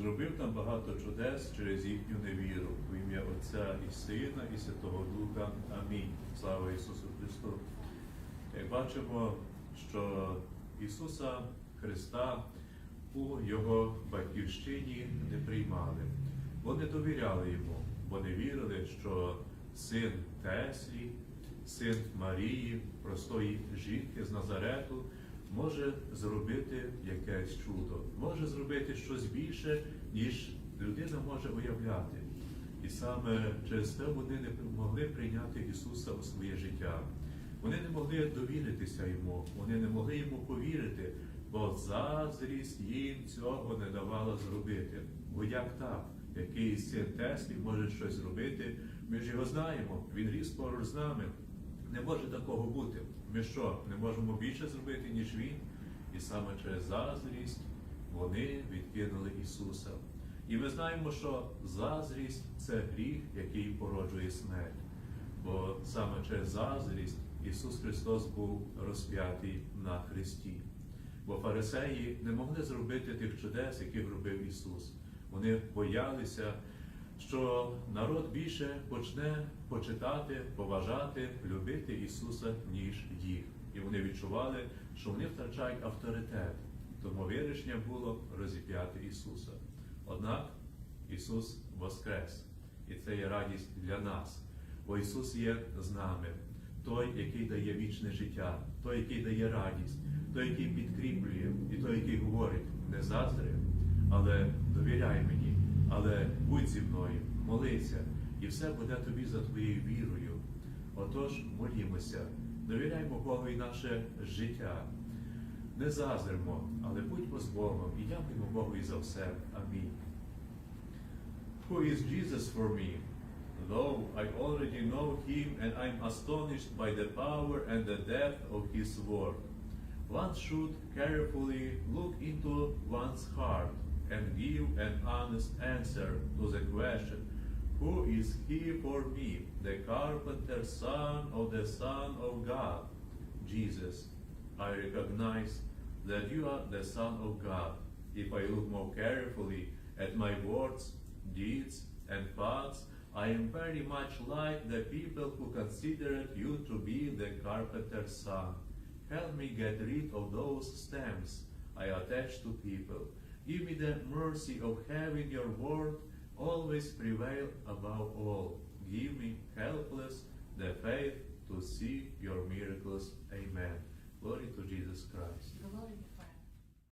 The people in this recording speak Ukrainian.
зробив там багато чудес через їхню невіру. В ім'я Отця і Сина, і Святого Духа. Амінь. Слава Ісусу Христу. Як бачимо, що Ісуса Христа у Його батьківщині не приймали, бо не довіряли йому, бо не вірили, що син Теслі, син Марії, простої жінки з Назарету, може зробити якесь чудо, може зробити щось більше, ніж людина може уявляти. І саме через це вони не могли прийняти Ісуса у своє життя. Вони не могли довіритися йому, вони не могли йому повірити, бо заздрість їм цього не давала зробити. Бо як так? Якийсь син Теслі може щось зробити, ми ж його знаємо, він ріс поруч з нами. Не може такого бути. Ми що, не можемо більше зробити, ніж він? І саме через заздрість вони відкинули Ісуса. І ми знаємо, що заздрість це гріх, який породжує смерть. Бо саме через заздрість Ісус Христос був розп'ятий на Христі. Бо фарисеї не могли зробити тих чудес, яких робив Ісус. Вони боялися, що народ більше почне почитати, поважати, любити Ісуса, ніж їх. І вони відчували, що вони втрачають авторитет. Тому вирішення було розіп'яти Ісуса. Однак Ісус воскрес, і це є радість для нас, бо Ісус є з нами, той, який дає вічне життя, той, який дає радість, той, який підкріплює, і той, який говорить, не заздри, але довіряй мені, але будь зі мною, молися, і все буде тобі за твоєю вірою. Отож, молімося, довіряймо Богу і наше життя. Не зазирмо, але будьмо з Богом і дякуємо Богу і за все. Амінь. Who is Jesus for me? Though I already know him and I'm astonished by the power and the depth of his word. One should carefully look into one's heart and give an honest answer to the question, Who is he for me? The carpenter's son of the Son of God. Jesus, I recognize that you are the Son of God. If I look more carefully at my words, deeds, and thoughts, I am very much like the people who considered you to be the carpenter's son. Help me get rid of those stamps I attach to people. Give me the mercy of having your word always prevail above all. Give me, helpless, the faith to see your miracles. Amen. Glory to Jesus Christ. Glory